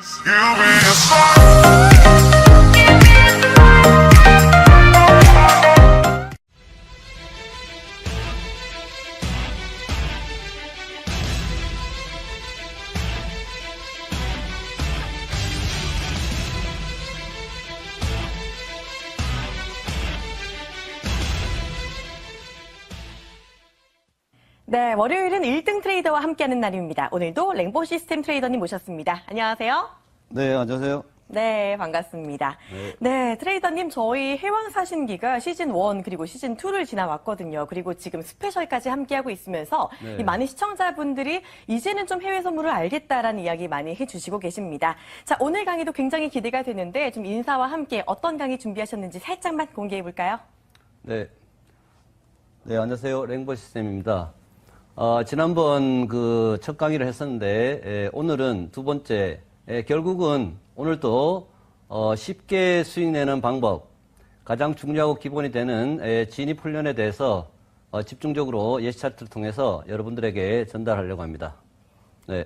You'll be a star. 트레이더와 함께하는 날입니다. 오늘도 랭보 시스템 트레이더님 모셨습니다. 안녕하세요. 네, 안녕하세요. 네, 반갑습니다. 네. 트레이더님, 저희 해왕 사신기가 시즌 1 그리고 시즌 2를 지나왔거든요. 그리고 지금 스페셜까지 함께하고 있으면서 네. 이 많은 시청자분들이 이제는 좀 해외 선물을 알겠다라는 이야기 많이 해주시고 계십니다. 자, 오늘 강의도 굉장히 기대가 되는데 좀 인사와 함께 어떤 강의 준비하셨는지 살짝만 공개해 볼까요? 네. 네, 안녕하세요. 랭보 시스템입니다. 어, 지난번 그 첫 강의를 했었는데, 에, 오늘은 두 번째, 에, 결국은 오늘도 어, 쉽게 수익 내는 방법, 가장 중요하고 기본이 되는 에, 진입 훈련에 대해서 어, 집중적으로 예시 차트를 통해서 여러분들에게 전달하려고 합니다. 네.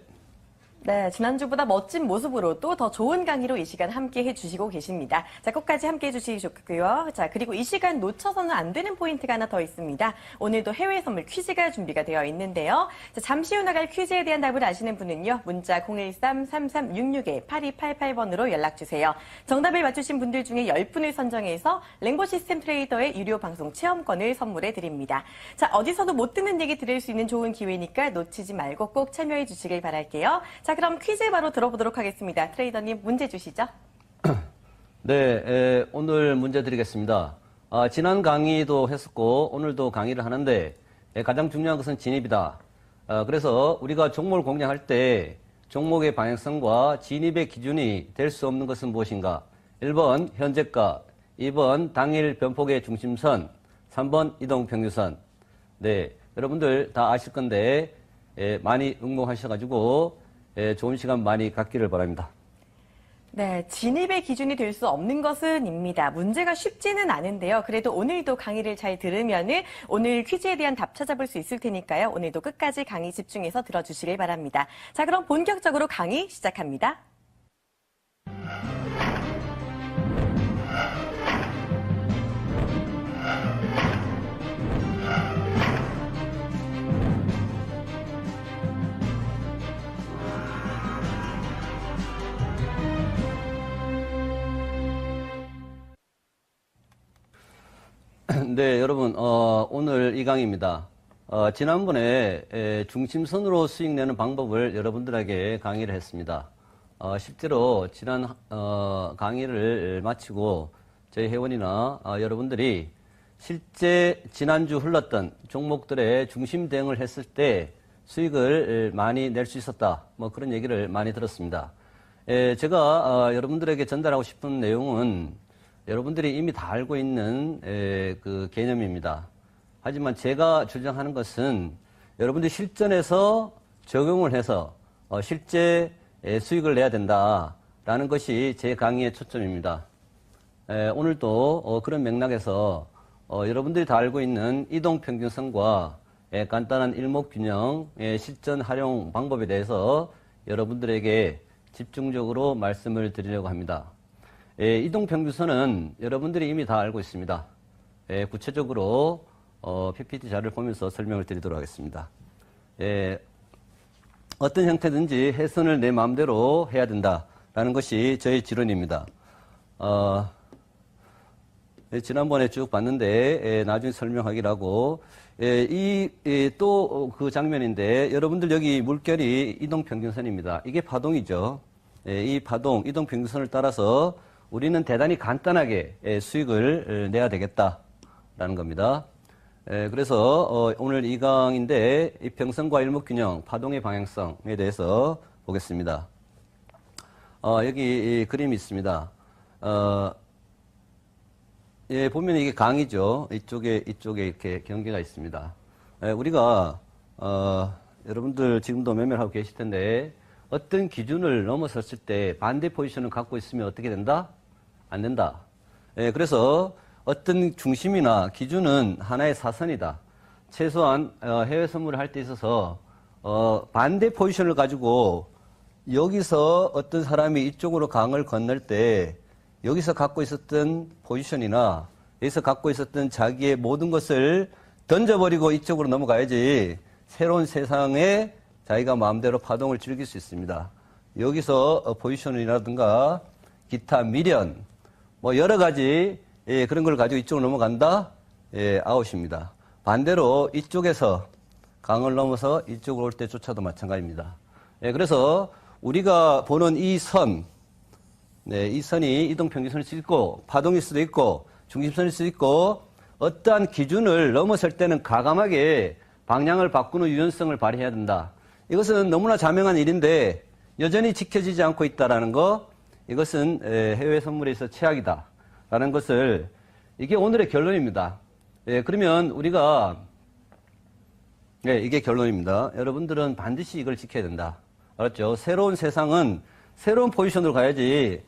네, 지난주보다 멋진 모습으로 또 더 좋은 강의로 이 시간 함께 해주시고 계십니다. 자, 끝까지 함께 해주시기 좋고요. 자, 그리고 이 시간 놓쳐서는 안 되는 포인트가 하나 더 있습니다. 오늘도 해외 선물 퀴즈가 준비가 되어 있는데요. 자, 잠시 후 나갈 퀴즈에 대한 답을 아시는 분은요, 문자 013-3366-8288번으로 연락주세요. 정답을 맞추신 분들 중에 10분을 선정해서 랭고 시스템 트레이더의 유료 방송 체험권을 선물해 드립니다. 자, 어디서도 못 듣는 얘기 들을 수 있는 좋은 기회니까 놓치지 말고 꼭 참여해 주시길 바랄게요. 자, 그럼 퀴즈 바로 들어보도록 하겠습니다. 트레이더님 문제 주시죠. 네, 에, 오늘 문제 드리겠습니다. 아, 지난 강의도 했었고 오늘도 강의를 하는데 에, 가장 중요한 것은 진입이다. 아, 그래서 우리가 종목을 공략할 때 종목의 방향성과 진입의 기준이 될 수 없는 것은 무엇인가? 1번 현재가, 2번 당일 변폭의 중심선, 3번 이동평균선. 네, 여러분들 다 아실 건데 에, 많이 응모하셔가지고 에, 좋은 시간 많이 갖기를 바랍니다. 네, 진입의 기준이 될 수 없는 것은입니다. 문제가 쉽지는 않은데요. 그래도 오늘도 강의를 잘 들으면은 오늘 퀴즈에 대한 답 찾아볼 수 있을 테니까요. 오늘도 끝까지 강의 집중해서 들어주시길 바랍니다. 자, 그럼 본격적으로 강의 시작합니다. 네, 여러분, 어, 오늘 이 강의입니다. 어, 지난번에 에, 중심선으로 수익 내는 방법을 여러분들에게 강의를 했습니다. 어, 실제로 지난 어, 강의를 마치고 저희 회원이나 어, 여러분들이 실제 지난주 흘렀던 종목들의 중심 대응을 했을 때 수익을 많이 낼 수 있었다. 뭐 그런 얘기를 많이 들었습니다. 에, 제가 어, 여러분들에게 전달하고 싶은 내용은 여러분들이 이미 다 알고 있는 에, 그 개념입니다. 하지만 제가 주장하는 것은 여러분들이 실전에서 적용을 해서 어, 실제 에, 수익을 내야 된다라는 것이 제 강의의 초점입니다. 에, 오늘도 어, 그런 맥락에서 어, 여러분들이 다 알고 있는 이동 평균선과 에, 간단한 일목균형의 실전 활용 방법에 대해서 여러분들에게 집중적으로 말씀을 드리려고 합니다. 에, 이동평균선은 여러분들이 이미 다 알고 있습니다. 에, 구체적으로 어, PPT 자료를 보면서 설명을 드리도록 하겠습니다. 에, 어떤 형태든지 해선을 내 마음대로 해야 된다라는 것이 저의 지론입니다. 어, 예, 지난번에 쭉 봤는데 예, 나중에 설명하기라고 예, 이또 그 장면인데 여러분들 여기 물결이 이동평균선입니다. 이게 파동이죠. 예, 이 파동 이동평균선을 따라서 우리는 대단히 간단하게 예, 수익을 어, 내야 되겠다라는 겁니다. 예, 그래서 어, 오늘 이 강인데 이 평선과 일목균형 파동의 방향성에 대해서 보겠습니다. 어, 여기 이 그림이 있습니다. 어, 예, 보면 이게 강이죠. 이쪽에, 이쪽에 이렇게 경계가 있습니다. 예, 우리가, 어, 여러분들 지금도 매매하고 계실 텐데, 어떤 기준을 넘어섰을 때 반대 포지션을 갖고 있으면 어떻게 된다? 안 된다. 예, 그래서 어떤 중심이나 기준은 하나의 사선이다. 최소한 어, 해외 선물을 할 때 있어서 어, 반대 포지션을 가지고 여기서 어떤 사람이 이쪽으로 강을 건널 때 여기서 갖고 있었던 포지션이나 여기서 갖고 있었던 자기의 모든 것을 던져버리고 이쪽으로 넘어가야지 새로운 세상에 자기가 마음대로 파동을 즐길 수 있습니다. 여기서 어, 포지션이라든가 기타 미련 뭐 여러 가지 예, 그런 걸 가지고 이쪽으로 넘어간다 예, 아웃입니다. 반대로 이쪽에서 강을 넘어서 이쪽으로 올 때조차도 마찬가지입니다. 예, 그래서 우리가 보는 이 선, 네, 이 선이 이동 평균선일 수도 있고 파동일 수도 있고 중심선일 수도 있고 어떠한 기준을 넘어설 때는 가감하게 방향을 바꾸는 유연성을 발휘해야 된다. 이것은 너무나 자명한 일인데 여전히 지켜지지 않고 있다라는 거 이것은 에, 해외 선물에서 최악이다라는 것을 이게 오늘의 결론입니다. 예, 그러면 우리가 네, 이게 결론입니다. 여러분들은 반드시 이걸 지켜야 된다. 알았죠? 새로운 세상은 새로운 포지션으로 가야지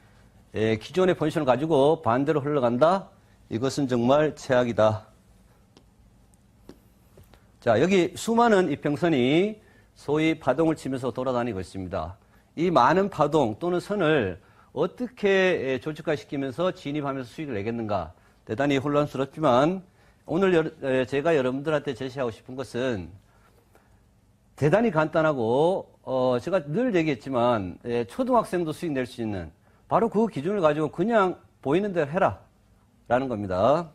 예, 기존의 포지션을 가지고 반대로 흘러간다? 이것은 정말 최악이다. 자, 여기 수많은 이평선이 소위 파동을 치면서 돌아다니고 있습니다. 이 많은 파동 또는 선을 어떻게 예, 조직화시키면서 진입하면서 수익을 내겠는가? 대단히 혼란스럽지만 오늘 제가 여러분들한테 제시하고 싶은 것은 대단히 간단하고 어, 제가 늘 얘기했지만 예, 초등학생도 수익 낼 수 있는 바로 그 기준을 가지고 그냥 보이는 대로 해라 라는 겁니다.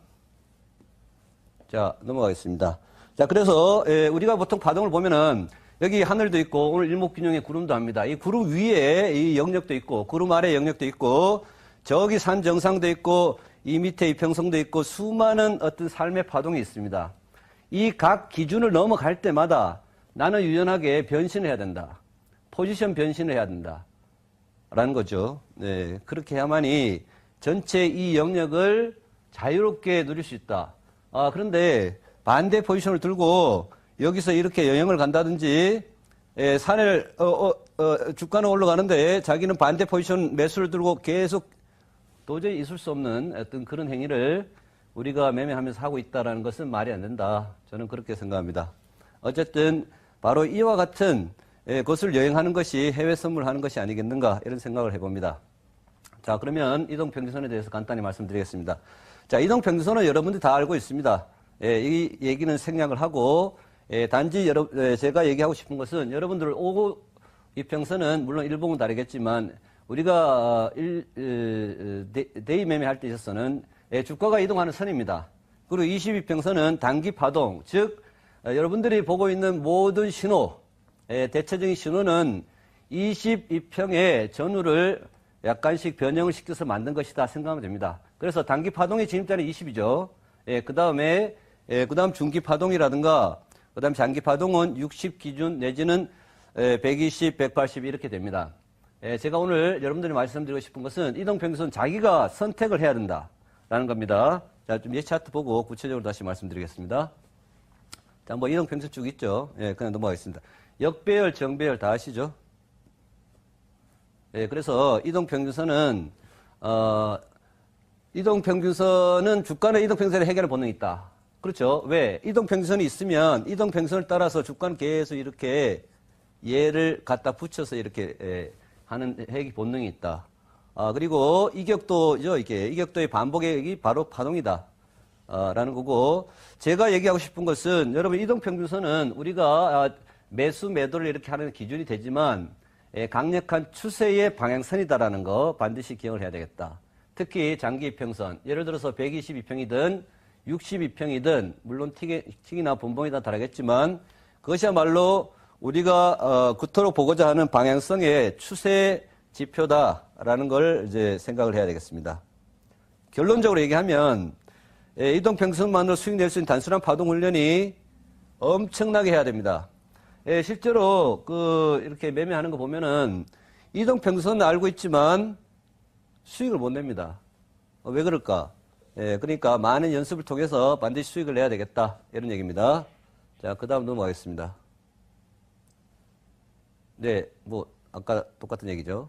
자 넘어가겠습니다. 자 그래서 예, 우리가 보통 파동을 보면은 여기 하늘도 있고 오늘 일목균형의 구름도 합니다. 이 구름 위에 이 영역도 있고 구름 아래 영역도 있고 저기 산 정상도 있고 이 밑에 이평성도 있고 수많은 어떤 삶의 파동이 있습니다. 이 각 기준을 넘어갈 때마다 나는 유연하게 변신해야 된다. 포지션 변신을 해야 된다. 라는 거죠. 네, 그렇게 해야만이 전체 이 영역을 자유롭게 누릴 수 있다. 아, 그런데 반대 포지션을 들고 여기서 이렇게 여행을 간다든지, 예, 산을, 어, 어, 어, 주가는 올라가는데 자기는 반대 포지션 매수를 들고 계속 도저히 있을 수 없는 어떤 그런 행위를 우리가 매매하면서 하고 있다는 것은 말이 안 된다. 저는 그렇게 생각합니다. 어쨌든 바로 이와 같은 예, 것을 여행하는 것이 해외 선물하는 것이 아니겠는가 이런 생각을 해봅니다. 자 그러면 이동평균선에 대해서 간단히 말씀드리겠습니다. 자 이동평균선은 여러분들이 다 알고 있습니다. 예, 이 얘기는 생략을 하고 예, 단지 여러, 예, 제가 얘기하고 싶은 것은 여러분들 오고 이평선은 물론 일봉은 다르겠지만 우리가 어, 일, 어, 데- 데이 매매할 때 있어서는 예, 주가가 이동하는 선입니다. 그리고 22평선은 단기 파동, 즉 어, 여러분들이 보고 있는 모든 신호, 예, 대체적인 신호는 22평의 전후를 약간씩 변형을 시켜서 만든 것이다 생각하면 됩니다. 그래서 단기 파동의 진입자는 20이죠. 예, 그 다음에, 예, 그 다음 중기 파동이라든가, 그 다음 장기 파동은 60 기준 내지는 예, 120, 180 이렇게 됩니다. 예, 제가 오늘 여러분들이 말씀드리고 싶은 것은 이동평선 자기가 선택을 해야 된다라는 겁니다. 자, 좀 예 차트 보고 구체적으로 다시 말씀드리겠습니다. 자, 뭐 이동평선 쭉 있죠. 예, 그냥 넘어가겠습니다. 역배열, 정배열 다 아시죠? 예, 그래서 이동평균선은 어, 이동평균선은 주가는 이동평균선의 해결 본능이 있다. 그렇죠? 왜? 이동평균선이 있으면 이동평균선을 따라서 주가는 계속 이렇게 얘를 갖다 붙여서 이렇게 예, 하는 해기 본능이 있다. 아, 그리고 이격도죠, 이게. 이격도의 반복액이 바로 파동이다. 아, 라는 거고, 제가 얘기하고 싶은 것은, 여러분, 이동평균선은 우리가 아, 매수, 매도를 이렇게 하는 기준이 되지만, 예, 강력한 추세의 방향선이다라는 거 반드시 기억을 해야 되겠다. 특히 장기 이평선, 예를 들어서 122평이든 62평이든, 물론 틱이, 틱이 나 분봉이 다 다르겠지만, 그것이야말로 우리가 어, 그토록 보고자 하는 방향성의 추세 지표다라는 걸 이제 생각을 해야 되겠습니다. 결론적으로 얘기하면 예, 이동 평선만으로 수익 낼 수 있는 단순한 파동 훈련이 엄청나게 해야 됩니다. 예, 실제로 그 이렇게 매매하는 거 보면은 이동 평선 알고 있지만 수익을 못 냅니다. 어, 왜 그럴까? 예, 그러니까 많은 연습을 통해서 반드시 수익을 내야 되겠다 이런 얘기입니다. 자, 그 다음 넘어가겠습니다. 네, 뭐 아까 똑같은 얘기죠.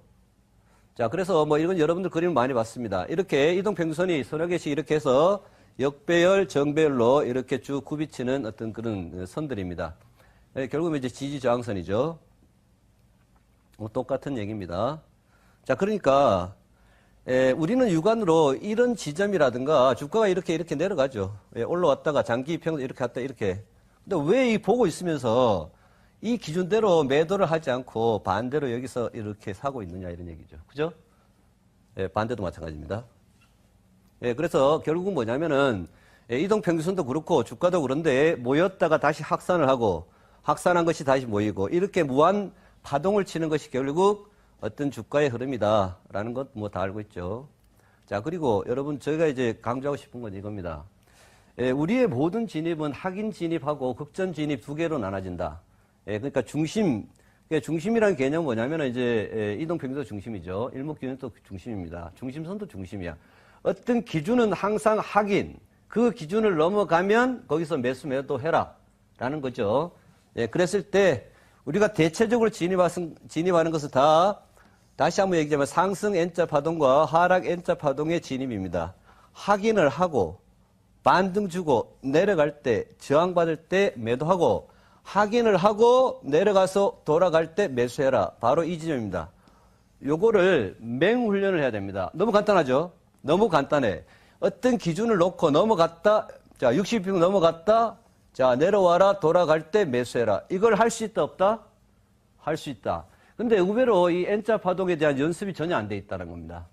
자, 그래서 뭐 이건 여러분들 그림을 많이 봤습니다. 이렇게 이동평균선이 서너 개씩 이렇게 해서 역배열, 정배열로 이렇게 쭉 굽이치는 어떤 그런 선들입니다. 예, 결국은 이제 지지저항선이죠. 뭐 똑같은 얘기입니다. 자, 그러니까 에, 우리는 육안으로 이런 지점이라든가 주가가 이렇게 이렇게 내려가죠. 예, 올라왔다가 장기 평도 이렇게 갔다 이렇게. 근데 왜 이 보고 있으면서 이 기준대로 매도를 하지 않고 반대로 여기서 이렇게 사고 있느냐 이런 얘기죠. 그죠? 예, 반대도 마찬가지입니다. 예, 그래서 결국은 뭐냐면은 예, 이동평균선도 그렇고 주가도 그런데 모였다가 다시 확산을 하고 확산한 것이 다시 모이고 이렇게 무한 파동을 치는 것이 결국 어떤 주가의 흐름이다라는 것 뭐 다 알고 있죠. 자 그리고 여러분 저희가 이제 강조하고 싶은 건 이겁니다. 예, 우리의 모든 진입은 확인 진입하고 극전 진입 두 개로 나눠진다. 예, 그러니까 중심, 중심이라는 개념은 뭐냐면은 이제 예, 이동평균도 중심이죠. 일목균도 중심입니다. 중심선도 중심이야. 어떤 기준은 항상 확인, 그 기준을 넘어가면 거기서 매수 매도 해라. 라는 거죠. 예, 그랬을 때 우리가 대체적으로 진입하는, 진입하는 것은 다 다시 한번 얘기하면 상승 N자 파동과 하락 N자 파동의 진입입니다. 확인을 하고 반등 주고 내려갈 때 저항받을 때 매도하고 확인을 하고 내려가서 돌아갈 때 매수해라. 바로 이 지점입니다. 요거를 맹훈련을 해야 됩니다. 너무 간단하죠? 너무 간단해. 어떤 기준을 놓고 넘어갔다. 자, 60평 넘어갔다. 자, 내려와라. 돌아갈 때 매수해라. 이걸 할 수 있다, 없다? 할 수 있다. 근데 의외로 이 N자 파동에 대한 연습이 전혀 안 돼 있다는 겁니다.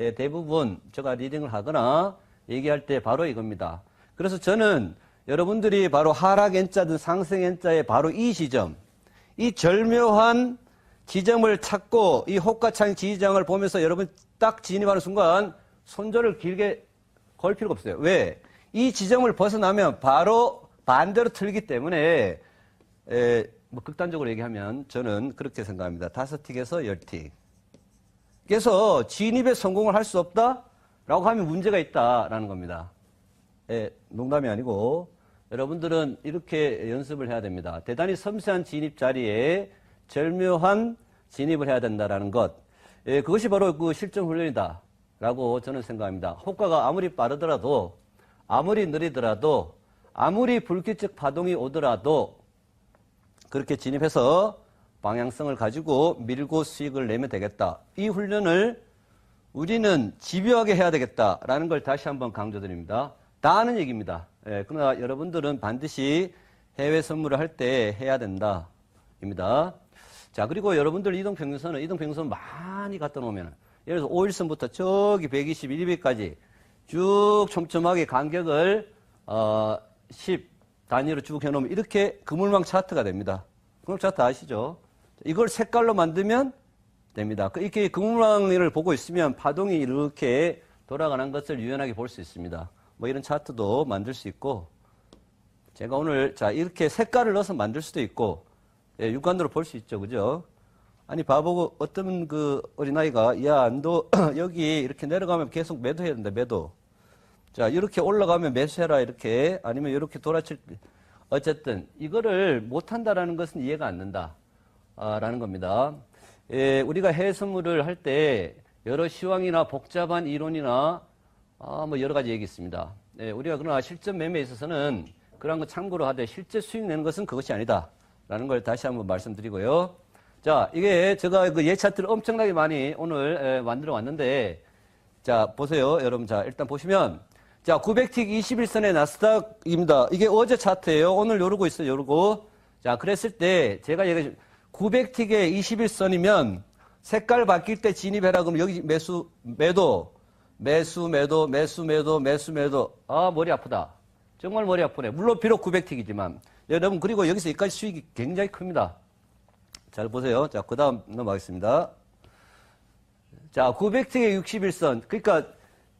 예, 대부분 제가 리딩을 하거나 얘기할 때 바로 이겁니다. 그래서 저는 여러분들이 바로 하락 N자든 상승 N자의 바로 이 지점, 이 절묘한 지점을 찾고 이 호가창 지지장을 보면서 여러분 딱 진입하는 순간 손절을 길게 걸 필요가 없어요. 왜? 이 지점을 벗어나면 바로 반대로 틀기 때문에 에, 뭐 극단적으로 얘기하면 저는 그렇게 생각합니다. 다섯 틱에서 열 틱. 그래서 진입에 성공을 할 수 없다라고 하면 문제가 있다라는 겁니다. 예, 농담이 아니고 여러분들은 이렇게 연습을 해야 됩니다. 대단히 섬세한 진입 자리에 절묘한 진입을 해야 된다라는 것. 예, 그것이 바로 그 실전 훈련이다라고 저는 생각합니다. 효과가 아무리 빠르더라도 아무리 느리더라도 아무리 불규칙 파동이 오더라도 그렇게 진입해서 방향성을 가지고 밀고 수익을 내면 되겠다. 이 훈련을 우리는 집요하게 해야 되겠다라는 걸 다시 한번 강조드립니다. 다 아는 얘기입니다. 예, 그러나 여러분들은 반드시 해외 선물을 할 때 해야 된다. 입니다. 자, 그리고 여러분들 이동평균선은 이동평균선 많이 갖다 놓으면 예를 들어서 5일선부터 저기 120, 200까지 쭉 촘촘하게 간격을 어, 10 단위로 쭉 해놓으면 이렇게 그물망 차트가 됩니다. 그물 차트 아시죠? 이걸 색깔로 만들면 됩니다. 그 이렇게 그물망을 보고 있으면 파동이 이렇게 돌아가는 것을 유연하게 볼 수 있습니다. 뭐 이런 차트도 만들 수 있고 제가 오늘 자 이렇게 색깔을 넣어서 만들 수도 있고 예, 육안으로 볼 수 있죠, 그죠? 아니 바보고 어떤 그 어린아이가 야 너 여기 이렇게 내려가면 계속 매도해야 된다, 매도. 자 이렇게 올라가면 매수해라 이렇게 아니면 이렇게 돌아칠 어쨌든 이거를 못한다라는 것은 이해가 안 된다. 아, 라는 겁니다. 예, 우리가 해외 선물을 할 때 여러 시황이나 복잡한 이론이나 아, 뭐 여러 가지 얘기 있습니다. 예, 우리가 그러나 실전 매매에 있어서는 그런 거 참고로 하되 실제 수익 내는 것은 그것이 아니다. 라는 걸 다시 한번 말씀드리고요. 자, 이게 제가 그 예차트를 엄청나게 많이 오늘 에, 만들어 왔는데 자, 보세요. 여러분. 자, 일단 보시면 자, 900틱 21선의 나스닥입니다. 이게 어제 차트예요. 오늘 요러고 있어요. 요러고. 자, 그랬을 때 제가 얘기해 900틱에 21선이면 색깔 바뀔 때 진입해라 그러면 여기 매수 매도 매수 매도 매수 매도 매수 매도 아 머리 아프다 정말 머리 아프네 물론 비록 900틱이지만 여러분 그리고 여기서 여기까지 수익이 굉장히 큽니다 잘 보세요 자 그 다음 넘어가겠습니다 자 900틱에 61선 그러니까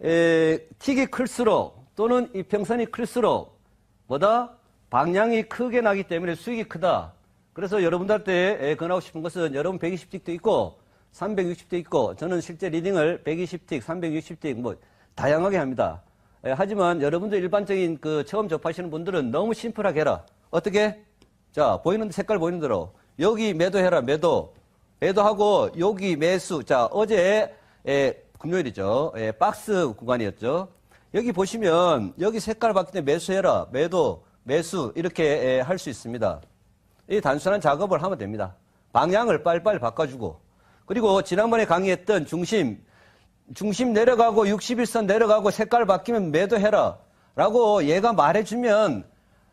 에, 틱이 클수록 또는 이 평선이 클수록 뭐다 방향이 크게 나기 때문에 수익이 크다 그래서 여러분들한테 권하고 싶은 것은 여러분 120틱도 있고 360도 있고 저는 실제 리딩을 120틱, 360틱 뭐 다양하게 합니다. 예, 하지만 여러분들 일반적인 그 처음 접하시는 분들은 너무 심플하게 해라. 어떻게? 자, 보이는 색깔 보이는 대로 여기 매도해라. 매도. 매도하고 여기 매수. 자, 어제 예, 금요일이죠. 예, 박스 구간이었죠. 여기 보시면 여기 색깔 바뀔 때 매수해라. 매도, 매수 이렇게 할수 있습니다. 이 단순한 작업을 하면 됩니다. 방향을 빨리빨리 바꿔주고 그리고 지난번에 강의했던 중심 중심 내려가고 61선 내려가고 색깔 바뀌면 매도해라 라고 얘가 말해주면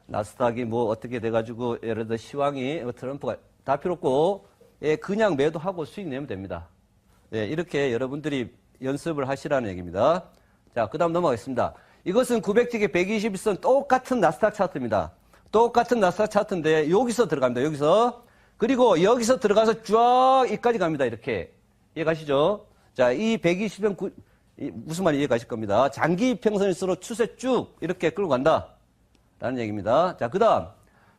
나스닥이 뭐 어떻게 돼가지고 예를 들어 시황이 뭐 트럼프가 다 필요 없고 예, 그냥 매도하고 수익 내면 됩니다. 예, 이렇게 여러분들이 연습을 하시라는 얘기입니다. 자, 그 다음 넘어가겠습니다. 이것은 900틱의 121선 똑같은 나스닥 차트입니다. 똑같은 나스닥 차트인데 여기서 들어갑니다. 여기서. 그리고 여기서 들어가서 쫙 이까지 갑니다. 이렇게. 이해 가시죠? 자, 이 120선 구, 이 무슨 말인지 이해 가실 겁니다. 장기 평선일수록 추세 쭉 이렇게 끌고 간다. 라는 얘기입니다. 자, 그 다음.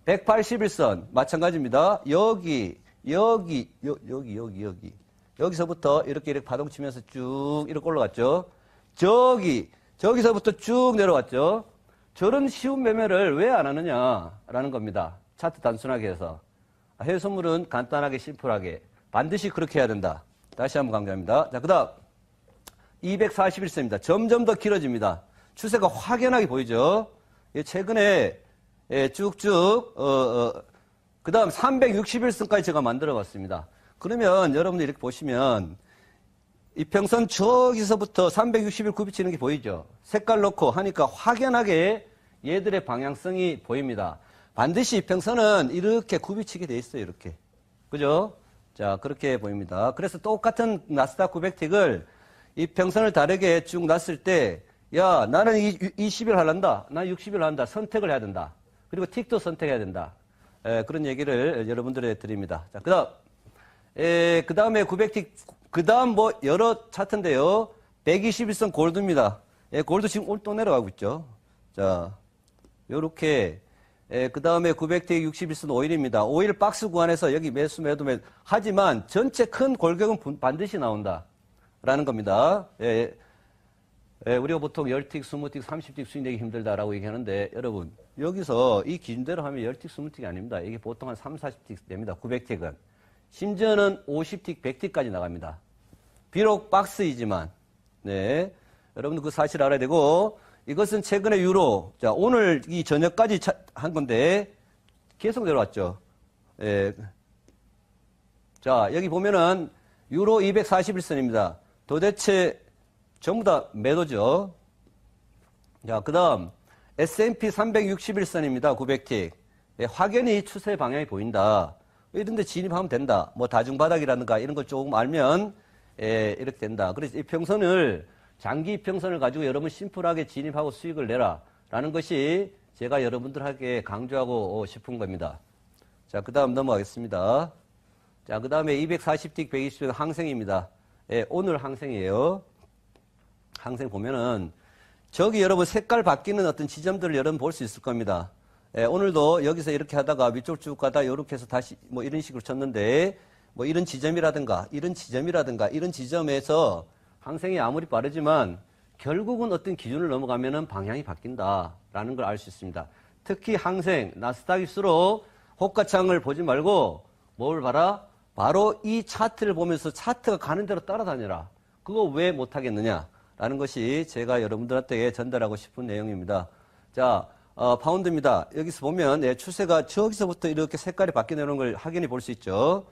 181선. 마찬가지입니다. 여기, 여기, 여, 여기, 여기, 여기. 여기서부터 이렇게 이렇게 파동 치면서 쭉 이렇게 올라갔죠. 저기, 저기서부터 쭉 내려왔죠. 저런 쉬운 매매를 왜 안 하느냐라는 겁니다. 차트 단순하게 해서. 아, 해외 선물은 간단하게 심플하게 반드시 그렇게 해야 된다. 다시 한번 강조합니다. 자, 그 다음. 241선입니다. 점점 더 길어집니다. 추세가 확연하게 보이죠. 예, 최근에 예, 쭉쭉 어, 어, 그 다음 361선까지 제가 만들어 봤습니다. 그러면 여러분들 이렇게 보시면 이평선 저기서부터 361 굽이 치는 게 보이죠. 색깔 넣고 하니까 확연하게 얘들의 방향성이 보입니다. 반드시 이평선은 이렇게 굽이 치게 돼 있어요. 이렇게. 그죠? 자, 그렇게 보입니다. 그래서 똑같은 나스닥 900틱을 이평선을 다르게 쭉 놨을 때, 야, 나는 이, 20일 할란다. 난 60일 한다. 선택을 해야 된다. 그리고 틱도 선택해야 된다. 에, 그런 얘기를 여러분들에 드립니다. 자, 그 다음. 에, 그 다음에 900틱, 그 다음 뭐 여러 차트인데요. 121선 골드입니다. 예, 골드 지금 오늘 또 내려가고 있죠. 자, 요렇게, 예, 그 다음에 900틱 61선 오일입니다. 오일 박스 구간에서 여기 매수, 매도, 매도. 하지만 전체 큰 골격은 분- 반드시 나온다. 라는 겁니다. 예, 예, 우리가 보통 10틱, 20틱, 30틱 수익 내기 힘들다라고 얘기하는데 여러분 여기서 이 기준대로 하면 10틱, 20틱이 아닙니다. 이게 보통 한 3, 40틱 됩니다. 900틱은. 심지어는 50틱, 100틱까지 나갑니다. 비록 박스이지만 네. 여러분들 그 사실 알아야 되고 이것은 최근에 유로 자 오늘 이 저녁까지 차- 한 건데 계속 내려왔죠. 예. 자 여기 보면은 유로 241선입니다. 도대체 전부 다 매도죠. 자, 그 다음, S&P 361선입니다. 900틱. 예, 확연히 추세 방향이 보인다. 이런 데 진입하면 된다. 뭐 다중바닥이라든가 이런 걸 조금 알면, 예, 이렇게 된다. 그래서 이 평선을, 장기 평선을 가지고 여러분 심플하게 진입하고 수익을 내라. 라는 것이 제가 여러분들에게 강조하고 싶은 겁니다. 자, 그 다음 넘어가겠습니다. 자, 그 다음에 240틱 120틱 항생입니다. 예, 오늘 항생이에요. 항생 보면은 저기 여러분 색깔 바뀌는 어떤 지점들을 여러분 볼 수 있을 겁니다. 예, 오늘도 여기서 이렇게 하다가 위쪽 쭉 가다 이렇게 해서 다시 뭐 이런 식으로 쳤는데 뭐 이런 지점이라든가 이런 지점이라든가 이런 지점에서 항생이 아무리 빠르지만 결국은 어떤 기준을 넘어가면은 방향이 바뀐다라는 걸 알 수 있습니다. 특히 항생 나스닥일수록 호가창을 보지 말고 뭘 봐라? 바로 이 차트를 보면서 차트가 가는 대로 따라다녀라. 그거 왜 못하겠느냐? 라는 것이 제가 여러분들한테 전달하고 싶은 내용입니다. 자, 어, 파운드입니다. 여기서 보면 예, 추세가 저기서부터 이렇게 색깔이 바뀌는 걸 확연히 볼수 있죠.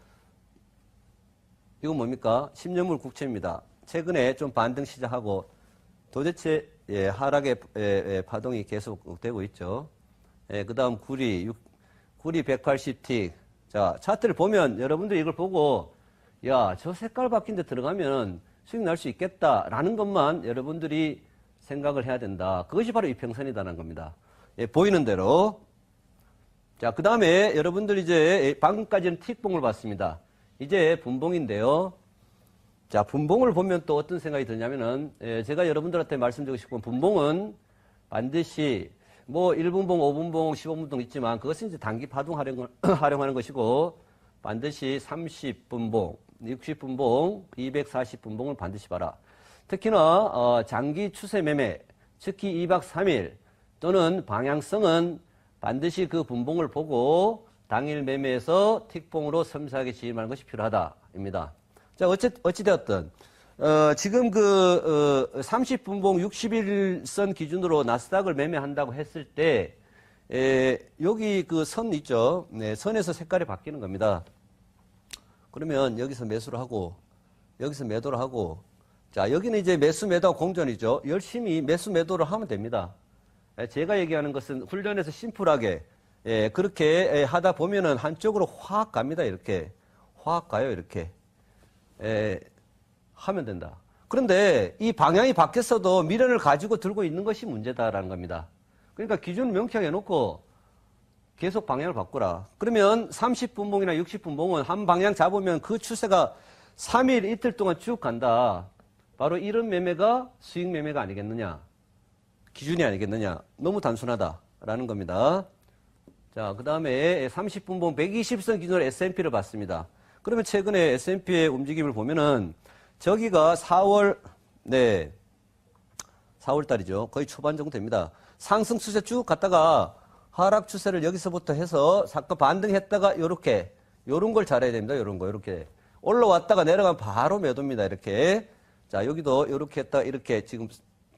이건 뭡니까? 10년물 국채입니다. 최근에 좀 반등 시작하고 도대체 예, 하락의 예, 예, 파동이 계속되고 있죠. 예, 그 다음 구리, 육- 구리 180틱. 자, 차트를 보면 여러분들이 이걸 보고 야, 저 색깔 바뀐 데 들어가면 수익 날 수 있겠다라는 것만 여러분들이 생각을 해야 된다. 그것이 바로 이평선이다는 겁니다. 예, 보이는 대로. 자, 그 다음에 여러분들 이제 방금까지는 틱봉을 봤습니다. 이제 분봉인데요. 자, 분봉을 보면 또 어떤 생각이 드냐면은, 예, 제가 여러분들한테 말씀드리고 싶은 분봉은 반드시 뭐 1분봉, 5분봉, 15분봉 있지만 그것은 이제 단기 파동 활용, 활용하는 것이고 반드시 30분봉, 60분봉, 240분봉을 반드시 봐라. 특히나 어, 장기 추세 매매, 특히 2박 3일 또는 방향성은 반드시 그 분봉을 보고 당일 매매에서 틱봉으로 섬세하게 진입하는 것이 필요하다입니다. 자, 어찌, 어찌되었든, 어, 지금 그, 어, 30분봉 60일선 기준으로 나스닥을 매매한다고 했을 때, 에, 여기 그 선 있죠. 네, 선에서 색깔이 바뀌는 겁니다. 그러면 여기서 매수를 하고 여기서 매도를 하고 자 여기는 이제 매수 매도 공전이죠. 열심히 매수 매도를 하면 됩니다. 예, 제가 얘기하는 것은 훈련에서 심플하게 예, 그렇게 예, 하다 보면은 한쪽으로 확 갑니다. 이렇게 확 가요. 이렇게 예, 하면 된다. 그런데 이 방향이 바뀌었어도 미련을 가지고 들고 있는 것이 문제다라는 겁니다. 그러니까 기준을 명쾌하게 해놓고 계속 방향을 바꾸라. 그러면 30분봉이나 60분봉은 한 방향 잡으면 그 추세가 3일 이틀 동안 쭉 간다. 바로 이런 매매가 수익 매매가 아니겠느냐. 기준이 아니겠느냐. 너무 단순하다라는 겁니다. 자, 그 다음에 30분봉 120선 기준으로 S&P를 봤습니다. 그러면 최근에 S&P의 움직임을 보면은 저기가 4월, 네, 4월 달이죠. 거의 초반 정도 됩니다. 상승 추세 쭉 갔다가 하락 추세를 여기서부터 해서 사건 반등했다가 요렇게 요런 걸 잘해야 됩니다. 요런 거 요렇게 올라왔다가 내려가면 바로 매도입니다. 이렇게 자 여기도 요렇게 했다 이렇게 지금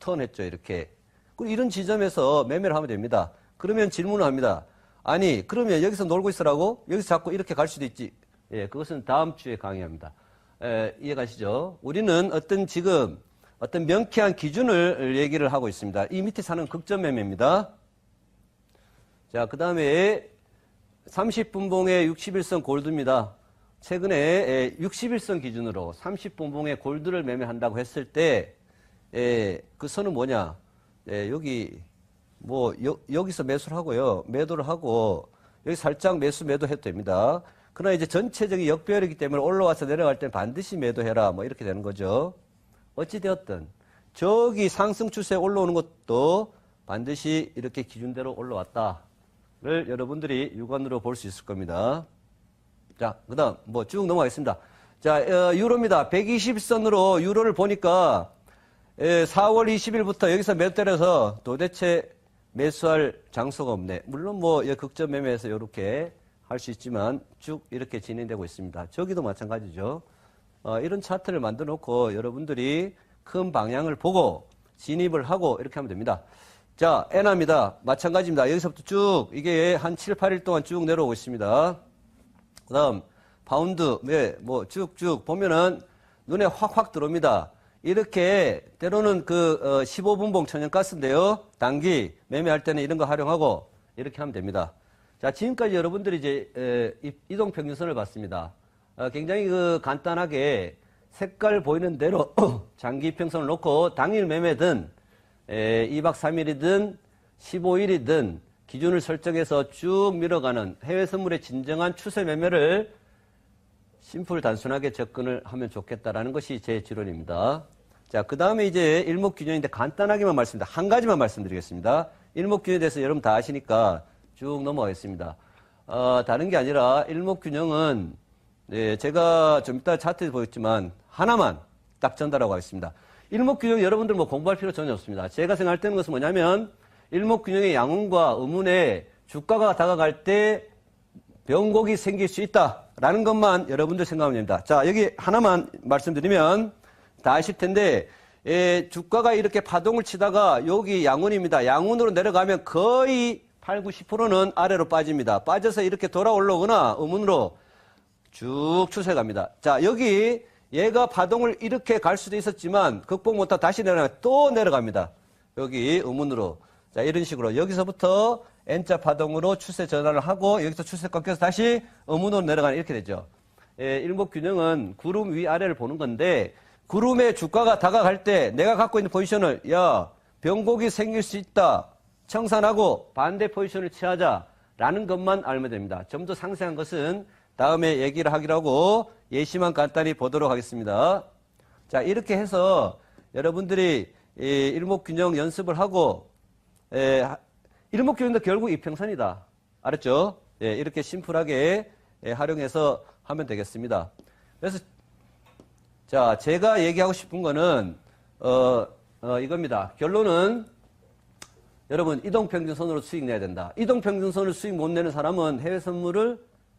턴했죠. 이렇게 이런 지점에서 매매를 하면 됩니다. 그러면 질문을 합니다. 아니 그러면 여기서 놀고 있으라고 여기서 자꾸 이렇게 갈 수도 있지. 예, 그것은 다음 주에 강의합니다. 에, 이해가시죠? 우리는 어떤 지금 어떤 명쾌한 기준을 얘기를 하고 있습니다. 이 밑에 사는 극점 매매입니다. 자, 그 다음에 30분봉의 61선 골드입니다. 최근에 61선 기준으로 30분봉의 골드를 매매한다고 했을 때, 에, 그 선은 뭐냐? 에, 여기, 뭐, 여, 기서 매수를 하고요. 매도를 하고, 여기 살짝 매수 매도해도 됩니다. 그러나 이제 전체적인 역배열이기 때문에 올라와서 내려갈 때 반드시 매도해라. 뭐 이렇게 되는 거죠. 어찌 되었든, 저기 상승 추세 올라오는 것도 반드시 이렇게 기준대로 올라왔다. 를 여러분들이 육안으로 볼 수 있을 겁니다. 자, 그 다음, 뭐 쭉 넘어가겠습니다. 자, 어, 유로입니다. 120선으로 유로를 보니까, 에, 4월 20일부터 여기서 매도 때려서 도대체 매수할 장소가 없네. 물론 뭐, 예, 극점 매매에서 이렇게 할 수 있지만 쭉 이렇게 진행되고 있습니다. 저기도 마찬가지죠. 어, 이런 차트를 만들어 놓고 여러분들이 큰 방향을 보고 진입을 하고 이렇게 하면 됩니다. 자, 엔화입니다. 마찬가지입니다. 여기서부터 쭉 이게 한 7, 8일 동안 쭉 내려오고 있습니다. 그 다음, 파운드, 네, 뭐 쭉쭉 보면은 눈에 확확 들어옵니다. 이렇게 때로는 그 15분봉 천연가스인데요. 단기 매매할 때는 이런 거 활용하고 이렇게 하면 됩니다. 자, 지금까지 여러분들이 이제 에, 이동 평균선을 봤습니다. 어, 굉장히 그 간단하게 색깔 보이는 대로 장기 평선을 놓고 당일 매매든 에, 2박 3일이든 15일이든 기준을 설정해서 쭉 밀어가는 해외 선물의 진정한 추세 매매를 심플 단순하게 접근을 하면 좋겠다라는 것이 제 지론입니다. 자, 그 다음에 이제 일목균형인데 간단하게만 말씀드립니다. 한 가지만 말씀드리겠습니다. 일목균형에 대해서 여러분 다 아시니까 쭉 넘어가겠습니다. 어, 다른 게 아니라 일목균형은 네, 제가 좀 이따 차트에 보였지만 하나만 딱 전달하고 가겠습니다. 일목균형 여러분들 뭐 공부할 필요 전혀 없습니다. 제가 생각할 때는 것은 뭐냐면 일목균형의 양운과 음운에 주가가 다가갈 때 변곡이 생길 수 있다 라는 것만 여러분들 생각하면 됩니다. 자 여기 하나만 말씀드리면 다 아실 텐데 에, 주가가 이렇게 파동을 치다가 여기 양운입니다. 양운으로 내려가면 거의 8, 90%는 아래로 빠집니다. 빠져서 이렇게 돌아 올라오거나 음운으로 쭉 추세 갑니다. 자, 여기 얘가 파동을 이렇게 갈 수도 있었지만 극복 못하고 다시 내려가 또 내려갑니다. 여기 음운으로. 자, 이런 식으로 여기서부터 N자 파동으로 추세 전환을 하고 여기서 추세 꺾여서 다시 음운으로 내려가는 이렇게 되죠. 예, 일목 균형은 구름 위아래를 보는 건데 구름의 주가가 다가갈 때 내가 갖고 있는 포지션을 야 변곡이 생길 수 있다 청산하고 반대 포지션을 취하자 라는 것만 알면 됩니다. 좀 더 상세한 것은 다음에 얘기를 하기로 하고 예시만 간단히 보도록 하겠습니다. 자 이렇게 해서 여러분들이 이 일목균형 연습을 하고 에, 일목균형도 결국 이평선이다. 알았죠? 예, 이렇게 심플하게 예, 활용해서 하면 되겠습니다. 그래서 자, 제가 얘기하고 싶은 거는, 어, 어, 이겁니다. 결론은, 여러분, 이동평균선으로 수익 내야 된다. 이동평균선을 수익 못 내는 사람은 해외 선물을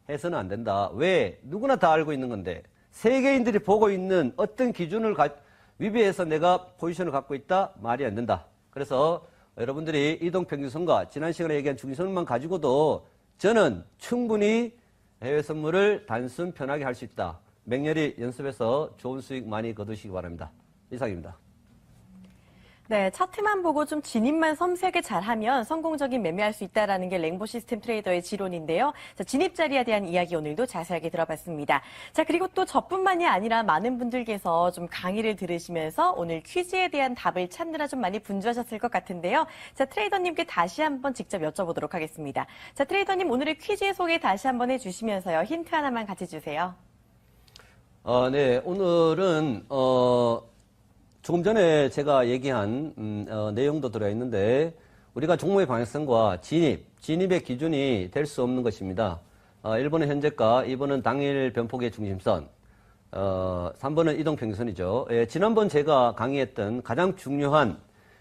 해서는 안 된다. 왜? 누구나 다 알고 있는 건데, 세계인들이 보고 있는 어떤 기준을 가, 위배해서 내가 포지션을 갖고 있다? 말이 안 된다. 그래서 여러분들이 이동평균선과 지난 시간에 얘기한 중선만 가지고도 저는 충분히 해외 선물을 단순 편하게 할 수 있다. 맹렬히 연습해서 좋은 수익 많이 거두시기 바랍니다. 이상입니다. 네, 차트만 보고 좀 진입만 섬세하게 잘하면 성공적인 매매할 수 있다라는 게 랭보 시스템 트레이더의 지론인데요. 자, 진입 자리에 대한 이야기 오늘도 자세하게 들어봤습니다. 자, 그리고 또 저뿐만이 아니라 많은 분들께서 좀 강의를 들으시면서 오늘 퀴즈에 대한 답을 찾느라 좀 많이 분주하셨을 것 같은데요. 자, 트레이더님께 다시 한번 직접 여쭤보도록 하겠습니다. 자, 트레이더님 오늘의 퀴즈의 소개 다시 한번 해주시면서요. 힌트 하나만 같이 주세요. 어, 네, 오늘은, 어, 조금 전에 제가 얘기한, 음, 어, 내용도 들어있는데, 우리가 종목의 방향성과 진입, 진입의 기준이 될 수 없는 것입니다. 어, 1번은 현재가, 2번은 당일 변폭의 중심선, 어, 3번은 이동평선이죠. 예, 지난번 제가 강의했던 가장 중요한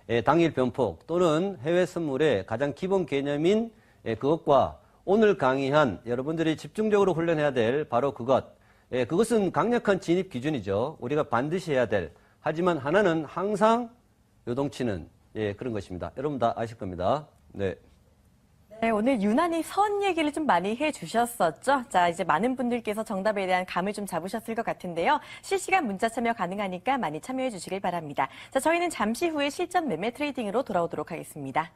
예, 당일 변폭 또는 해외 선물의 가장 기본 개념인 예, 그것과 오늘 강의한 여러분들이 집중적으로 훈련해야 될 바로 그것. 예, 그것은 강력한 진입 기준이죠. 우리가 반드시 해야 될. 하지만 하나는 항상 요동치는 예, 그런 것입니다. 여러분 다 아실 겁니다. 네. 네, 오늘 유난히 선 얘기를 좀 많이 해 주셨었죠. 자, 이제 많은 분들께서 정답에 대한 감을 좀 잡으셨을 것 같은데요. 실시간 문자 참여 가능하니까 많이 참여해 주시길 바랍니다. 자, 저희는 잠시 후에 실전 매매 트레이딩으로 돌아오도록 하겠습니다.